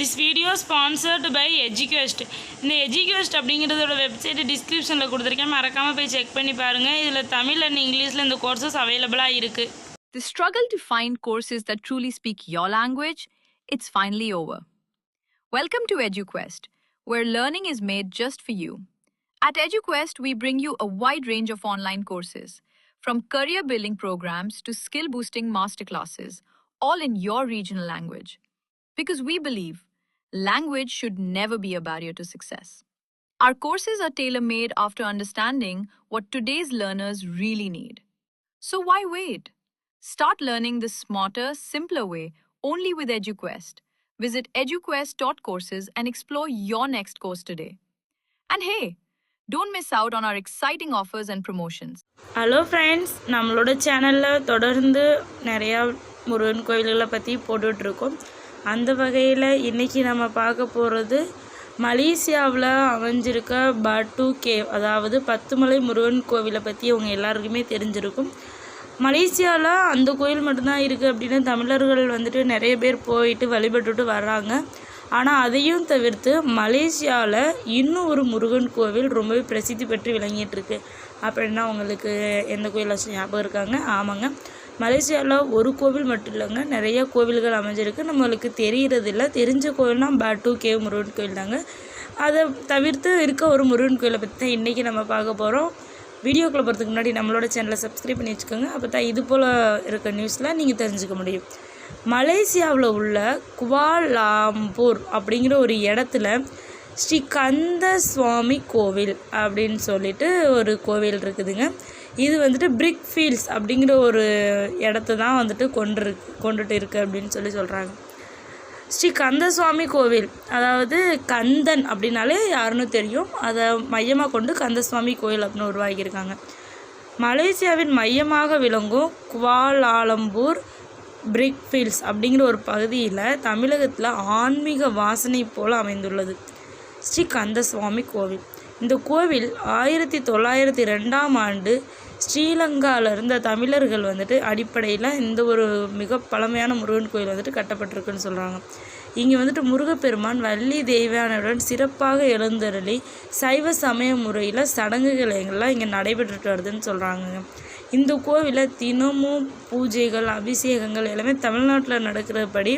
This video sponsored by Educast இந்த எஜுகேஸ்ட் அப்படிங்கிறதோட website டிஸ்கிரிப்ஷனில் கொடுத்துருக்கேன் மறக்காமல் போய் செக் பண்ணி பாருங்கள் இதில் தமிழ் அண்ட் இங்கிலீஷில் இந்த கோர்சஸ் அவைலபிளாக இருக்குது The struggle to find courses that truly speak your language, it's finally over. Welcome to EduQuest, where learning is made just for you. At EduQuest, we bring you a wide range of online courses, from career building programs to skill boosting masterclasses, all in your regional language. Because we believe language should never be a barrier to success. Our courses are tailor made after understanding what today's learners really need. So why wait? Start learning the smarter, simpler way only with EduQuest. Visit eduquest.courses and explore your next course today. And hey, don't miss out on our exciting offers and promotions. Hello friends நம்மளோட சேனலில் தொடர்ந்து நிறையா முருகன் கோயில்களை பற்றி போட்டுட்ருக்கோம் அந்த வகையில் இன்றைக்கி நம்ம பார்க்க போகிறது மலேசியாவில் அமைஞ்சிருக்க பட்டு கேவ் அதாவது பத்துமலை முருகன் கோவிலை பற்றி அவங்க எல்லாருக்குமே தெரிஞ்சிருக்கும். மலேசியாவில் அந்த கோயில் மட்டும்தான் இருக்குது அப்படின்னு தமிழர்கள் வந்துட்டு நிறைய பேர் போயிட்டு வழிபட்டுட்டு வர்றாங்க. ஆனால் அதையும் தவிர்த்து மலேசியாவில் இன்னும் ஒரு முருகன் கோவில் ரொம்பவே பிரசித்தி பெற்று விளங்கிட்டு இருக்கு. அப்படின்னா உங்களுக்கு எந்த கோயிலாச்சும் ஞாபகம் இருக்காங்க? ஆமாங்க. மலேசியாவில் ஒரு கோவில் மட்டும் இல்லைங்க. நிறைய கோவில்கள் அமைஞ்சிருக்கு. நம்மளுக்கு தெரியறதில்ல. தெரிஞ்ச கோவில்னா பேட்டு கே முருகன் கோயில் தாங்க. அதை தவிர்த்து இருக்க ஒரு முருகன் கோயிலை பற்றி தான் இன்றைக்கி நம்ம பார்க்க போகிறோம் வீடியோக்குள்ளே போகிறதுக்கு முன்னாடி நம்மளோட சேனலை சப்ஸ்கிரைப் பண்ணி வச்சுக்கோங்க. அப்போ தான் இது போல் இருக்க நியூஸ்லாம் நீங்கள் தெரிஞ்சுக்க முடியும். மலேசியாவில் உள்ள குவாலாம்பூர் அப்படிங்கிற ஒரு இடத்துல ஸ்ரீ கந்த சுவாமி கோவில் அப்படின்னு சொல்லிட்டு ஒரு கோவில் இருக்குதுங்க. இது வந்துட்டு பிரிக் ஃபீல்ட்ஸ் அப்படிங்கிற ஒரு இடத்த தான் வந்துட்டு கொண்டு கொண்டுட்டு இருக்கு அப்படின்னு சொல்லி சொல்கிறாங்க ஸ்ரீ கந்தசுவாமி கோவில் அதாவது கந்தன் அப்படின்னாலே யாருன்னு தெரியும். அதை மையமாக கொண்டு கந்தசுவாமி கோவில் அப்படின்னு உருவாகியிருக்காங்க மலேசியாவின் மையமாக விளங்கும் குவாலாலம்பூர் பிரிக் ஃபீல்ட்ஸ் அப்படிங்கிற ஒரு பகுதியில் தமிழகத்தில் ஆன்மீக வாசனை போல் அமைந்துள்ளது. ஸ்ரீ கந்தசுவாமி கோவில். இந்த கோவில் ஆயிரத்தி தொள்ளாயிரத்தி ரெண்டாம் ஆண்டு ஸ்ரீலங்காவில் இருந்த தமிழர்கள் வந்துட்டு அடிப்படையில் இந்த ஒரு மிக பழமையான முருகன் கோயில் வந்துட்டு கட்டப்பட்டிருக்குன்னு சொல்கிறாங்க இங்கே வந்துட்டு முருகப்பெருமான் வள்ளி தெய்வானுடன் சிறப்பாக எழுந்தருளி சைவ சமய முறையில் சடங்குகள் எங்கெல்லாம் இங்கே நடைபெற்றுட்டு வருதுன்னு சொல்கிறாங்க இந்த கோவிலில் தினமும் பூஜைகள் அபிஷேகங்கள் எல்லாமே தமிழ்நாட்டில் நடக்கிறபடி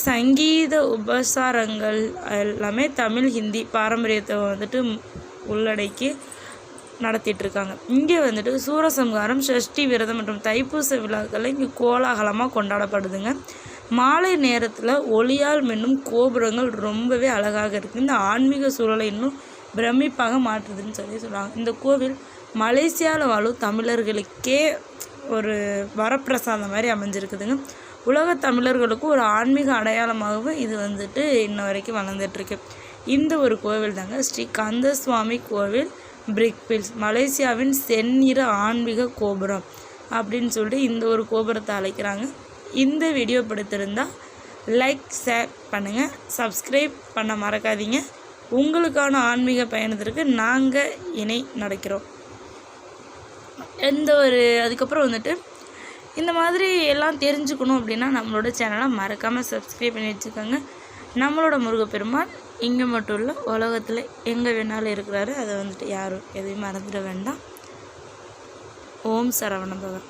சங்கீத உபசாரங்கள் எல்லாமே தமிழ் ஹிந்தி பாரம்பரியத்தை வந்துட்டு உள்ளடக்கி நடத்திட்டுருக்காங்க. இங்கே வந்துட்டு சூரசம்ஹாரம் ஷஷ்டி விரதம் மற்றும் தைப்பூச விழாக்கள் இங்கே கோலாகலமாக கொண்டாடப்படுதுங்க. மாலை நேரத்தில் ஒளியால் மின்னும் கோபுரங்கள் ரொம்பவே அழகாக இருக்குது இந்த ஆன்மீக சூழலை இன்னும் பிரமிப்பாக மாற்றுதுன்னு சொல்லி சொல்கிறாங்க இந்த கோவில் மலேசியாவில் வாழும் தமிழர்களுக்கே ஒரு வரப்பிரசாதம் மாதிரி அமைஞ்சிருக்குதுங்க. உலக தமிழர்களுக்கும் ஒரு ஆன்மீக அடையாளமாகவும் இது வந்துட்டு இன்ன வரைக்கும் வளர்ந்துட்டுருக்கு. இந்த ஒரு கோவில் தாங்க ஸ்ரீ கந்தசுவாமி கோவில் பிரிக்பில்ஸ் மலேசியாவின் செந்நிற ஆன்மீக கோபுரம் அப்படின்னு சொல்லிட்டு இந்த ஒரு கோபுரத்தை அழைக்கிறாங்க. இந்த வீடியோ பிடித்திருந்தால் லைக் ஷேர் பண்ணுங்கள் சப்ஸ்கிரைப் பண்ண மறக்காதீங்க. உங்களுக்கான ஆன்மீக பயணத்திற்கு நாங்கள் இணை நடக்கிறோம். எந்த ஒரு அதுக்கப்புறம் வந்துட்டு இந்த மாதிரி எல்லாம் தெரிஞ்சுக்கணும் அப்படின்னா நம்மளோட சேனலை மறக்காமல் சப்ஸ்கிரைப் பண்ணி வச்சுக்கோங்க. நம்மளோட முருகப்பெருமான் இங்கே மட்டும் இல்லை உலகத்தில் எங்கே வேணாலும் இருக்கிறாரு. அதை வந்துட்டு யாரும் எதையும் மறந்துட வேண்டாம். ஓம் சரவணபவன்